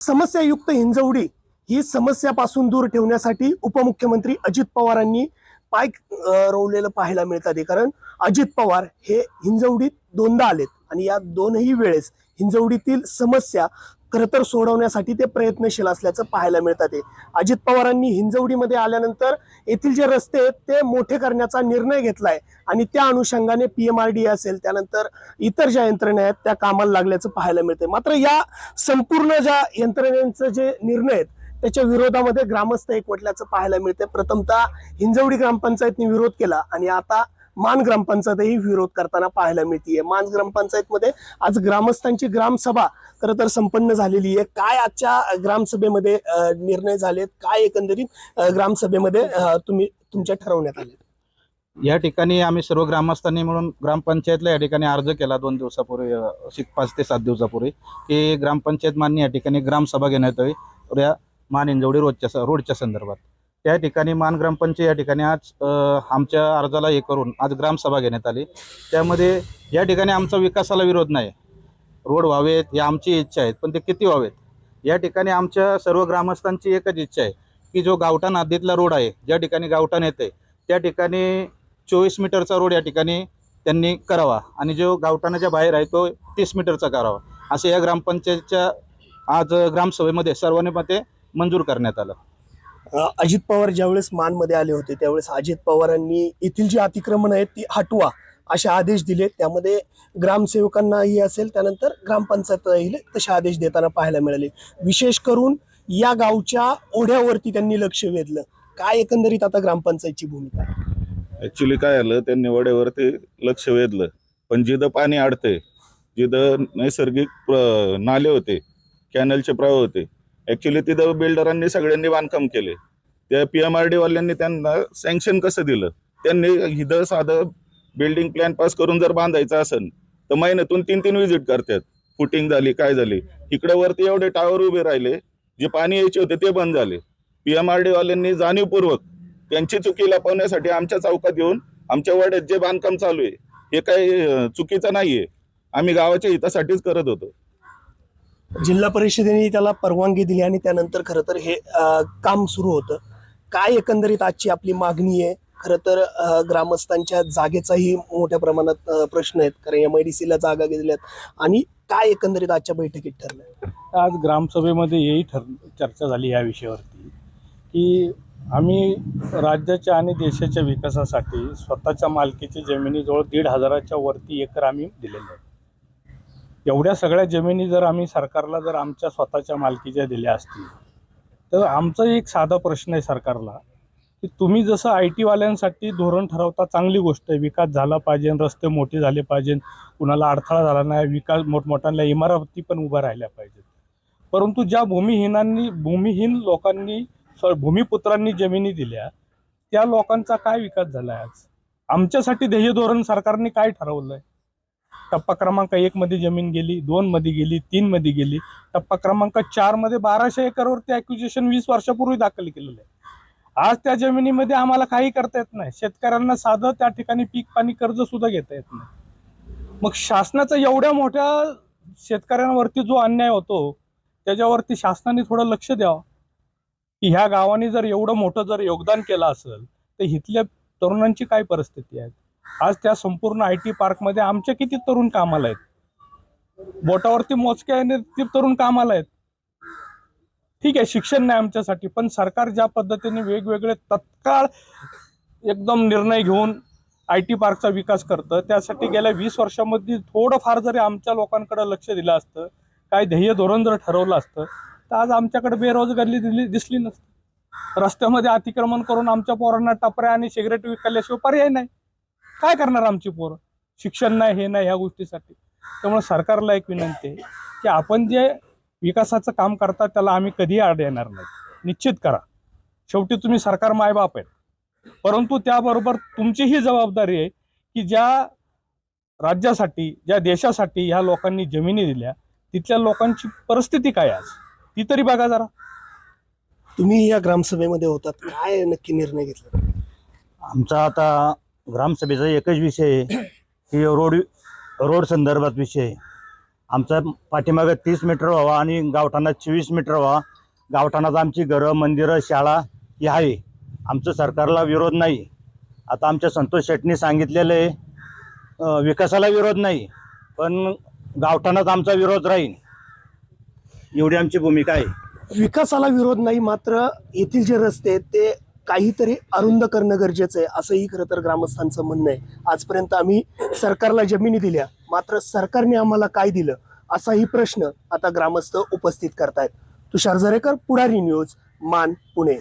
समस्यायुक्त हिंजवडी ही समस्यापासून दूर ठेवण्यासाठी उपमुख्यमंत्री अजित पवारांनी पाय रोवलेलं पाहायला मिळतात कारण अजित पवार हे हिंजवडीत दोनदा आलेत आणि या दोनही वेळेस हिंजवडीतील समस्या खरं तर सोडवण्यासाठी ते प्रयत्नशील असल्याचं पाहायला मिळतात आहे. अजित पवारांनी हिंजवडीमध्ये आल्यानंतर येथील जे रस्ते आहेत ते मोठे करण्याचा निर्णय घेतलाय. आणि त्या अनुषंगाने पीएमआरडी असेल त्यानंतर इतर ज्या यंत्रणा आहेत त्या कामाला लागल्याचं पाहायला मिळते मात्र या संपूर्ण ज्या यंत्रणेचं जे निर्णय आहेत त्याच्या विरोधामध्ये ग्रामस्थ एकवटल्याचं पाहायला मिळते प्रथमतः हिंजवडी ग्रामपंचायतने विरोध केला आणि आता मान ग्रामपंचायतही विरोध करताना पाहायला मिळतीये. मान ग्रामपंचायतमध्ये आज ग्रामस्थांची ग्रामसभा खरं तर संपन्न झालेली आहे. काय आजच्या ग्रामसभेमध्ये निर्णय झालेत? काय एकंदरीत ग्रामसभेमध्ये तुम्ही तुमच्या ठरवण्यात आले या ठिकाणी आम्ही सर्व ग्रामस्थांनी म्हणून ग्रामपंचायतला या ठिकाणी अर्ज केला दोन दिवसापूर्वी पाच ते सात दिवसापूर्वी की ग्रामपंचायत मान्य या ठिकाणी ग्रामसभा घेण्यात यावी. या मान इंजवडी रोडच्या रोडच्या संदर्भात. त्या ठिकाणी मान ग्रामपंचायत या ठिकाणी आज आमच्या अर्जाला हे करून आज ग्रामसभा घेण्यात आली. त्यामध्ये या ठिकाणी आमचा विकासाला विरोध नाही. रोड व्हावेत या आमची इच्छा आहेत पण ते किती व्हावेत? या ठिकाणी आमच्या सर्व ग्रामस्थांची एकच इच्छा आहे की जो गावठाण हद्दीतला रोड आहे ज्या ठिकाणी गावठाण येते त्या ठिकाणी चोवीस मीटरचा रोड या ठिकाणी त्यांनी करावा आणि जो गावठाणाच्या बाहेर आहे तो तीस मीटरचा करावा. असं या ग्रामपंचायतच्या आज ग्रामसभेमध्ये सर्वांनी मते मंजूर करण्यात आलं. अजित पवार ज्यावेळेस मानमध्ये आले होते त्यावेळेस अजित पवारांनी येथील जी अतिक्रमण आहेत ती हटवा असे आदेश दिले. त्यामध्ये ग्रामसेवकांनाही असेल त्यानंतर ग्रामपंचायतही तसे आदेश देताना पाहायला मिळाले. विशेष करून या गावच्या ओढ्यावरती त्यांनी लक्ष वेधलं. काय एकंदरीत आता ग्रामपंचायतची भूमिका? ॲक्च्युली काय आलं त्यांनी ओढ्यावरती लक्ष वेधलं. पण जिथं पाणी अडते जिथं नैसर्गिक नाले होते कॅनलचे प्रवाह होते ऍक्च्युली तिथं बिल्डरांनी सगळ्यांनी बांधकाम केले. त्या पी एम आर डीवाल्यांनी त्यांना सँक्शन कसं दिलं? त्यांनी इथं साधं बिल्डिंग प्लॅन पास करून जर बांधायचं असेल तर महिन्यातून तीन तीन व्हिजिट करतात. फुटिंग झाली काय झाली? इकडे वरती एवढे टावर उभे राहिले जे पाणी यायचे होते ते बंद झाले. पी एम आर डीवाल्यांनी जाणीवपूर्वक त्यांची चुकी लपवण्यासाठी आमच्या चौकात येऊन आमच्या वाड्यात जे बांधकाम चालू आहे हे काही चुकीचं नाहीये. आम्ही गावाच्या हितासाठीच करत होतो. जिल्हा परिषदेने त्याला परवानगी दिली आणि त्यानंतर खरं तर हे काम सुरू होतं. काय एकंदरीत आजची आपली मागणी आहे? खरं तर ग्रामस्थांच्या जागेचाही मोठ्या प्रमाणात प्रश्न आहेत. कारण एम आय डी सीला जागा दिल्यात आणि काय एकंदरीत आजच्या बैठकीत ठरलं आज ग्रामसभेमध्ये हेही ठर चर्चा झाली या विषयावरती. की आम्ही राज्याच्या आणि देशाच्या विकासासाठी स्वतःच्या मालकीच्या जमिनीजवळ दीड हजाराच्या वरती एकर आम्ही दिलेले आहे. एवढ्या सगळ्या जमिनी जर आम्ही सरकारला जर आमच्या स्वतःच्या मालकीच्या दिल्या असतील तर आमचा एक साधा प्रश्न आहे सरकारला की तुम्ही जसं आय टीवाल्यांसाठी धोरण ठरवता चांगली गोष्ट आहे विकास झाला पाहिजे रस्ते मोठे झाले पाहिजे कुणाला अडथळा झाला नाही विकास मोठमोठ्या इमारती पण उभ्या राहिल्या पाहिजेत. परंतु ज्या भूमिहीनांनी भूमिहीन लोकांनी भूमिपुत्रांनी जमिनी दिल्या त्या लोकांचा काय विकास झाला आज? आमच्यासाठी ध्येय धोरण सरकारने काय ठरवलंय? टप्पा क्रमांक एक मध्ये जमीन गेली दोन मध्ये गेली तीन मध्ये गेली. टप्पा क्रमांक चारमध्ये बाराशे एकरवरती अॅक्युजेशन वीस वर्षापूर्वी दाखल केलेलं आहे. आज त्या जमिनीमध्ये आम्हाला काही करता येत नाही. शेतकऱ्यांना साधं त्या ठिकाणी पीक पाणी कर्ज सुद्धा घेता येत नाही. मग शासनाचा एवढ्या मोठ्या शेतकऱ्यांवरती जो अन्याय होतो त्याच्यावरती शासनाने थोडं लक्ष द्यावं. की ह्या गावाने जर एवढं मोठं जर योगदान केलं असेल तर इथल्या तरुणांची काय परिस्थिती आहे? आज त्या संपूर्ण आय टी पार्कमध्ये आमच्या किती तरुण कामाला आहेत? बोटावरती मोजक्याने ते तरुण कामाला आहेत. ठीक आहे शिक्षण नाही आमच्यासाठी पण सरकार ज्या पद्धतीने वेगवेगळे तत्काळ एकदम निर्णय घेऊन आय टी पार्कचा विकास करतं त्यासाठी गेल्या वीस वर्षामध्ये थोडंफार जरी आमच्या लोकांकडे लक्ष दिलं असतं काय ध्येय धोरण जर ठरवलं असतं तर आज आमच्याकडे बेरोजगारी दिली दिसली नसती. रस्त्यामध्ये अतिक्रमण करून आमच्या पोरांना टपऱ्या आणि सिगरेट विकल्याशिवाय पर्याय नाही. काय करणार आमची पोरं? शिक्षण नाही हे नाही ह्या गोष्टीसाठी. त्यामुळे सरकारला एक विनंती आहे की आपण जे विकासाचं काम करता त्याला आम्ही कधीही आड येणार नाही. निश्चित करा. शेवटी तुम्ही सरकार मायबाप आहेत. परंतु त्याबरोबर तुमची ही जबाबदारी आहे की ज्या राज्यासाठी ज्या देशासाठी ह्या लोकांनी जमिनी दिल्या तिथल्या लोकांची परिस्थिती काय आहे आज? ती तरी बघा जरा. तुम्ही या ग्रामसभेमध्ये होतात. काय नक्की निर्णय घेतला? आमचा आता ग्रामसभेचा एकच विषय आहे की रोड रोड संदर्भात विषय आहे. पाठीमागं तीस मीटर व्हावा आणि गावठाणात चोवीस मीटर व्हावा. गावठाणात आमची घरं मंदिरं शाळा ही आहे. आमचं सरकारला विरोध नाही. आता आमच्या संतोष शेटने सांगितलेलं आहे विकासाला विरोध नाही पण गावठाणात आमचा विरोध राहील. एवढी आमची भूमिका आहे. विकासाला विरोध नाही मात्र येथील जे रस्ते आहेत ते काहीतरी अरुंद करणं गरजेचं आहे असंही खरं तर ग्रामस्थांचं म्हणणं आहे. आजपर्यंत आम्ही सरकारला जमिनी दिल्या मात्र सरकारने आम्हाला काय दिलं असाही प्रश्न आता ग्रामस्थ उपस्थित करतायत. तुषार जरेकर पुढारी न्यूज मान पुणे.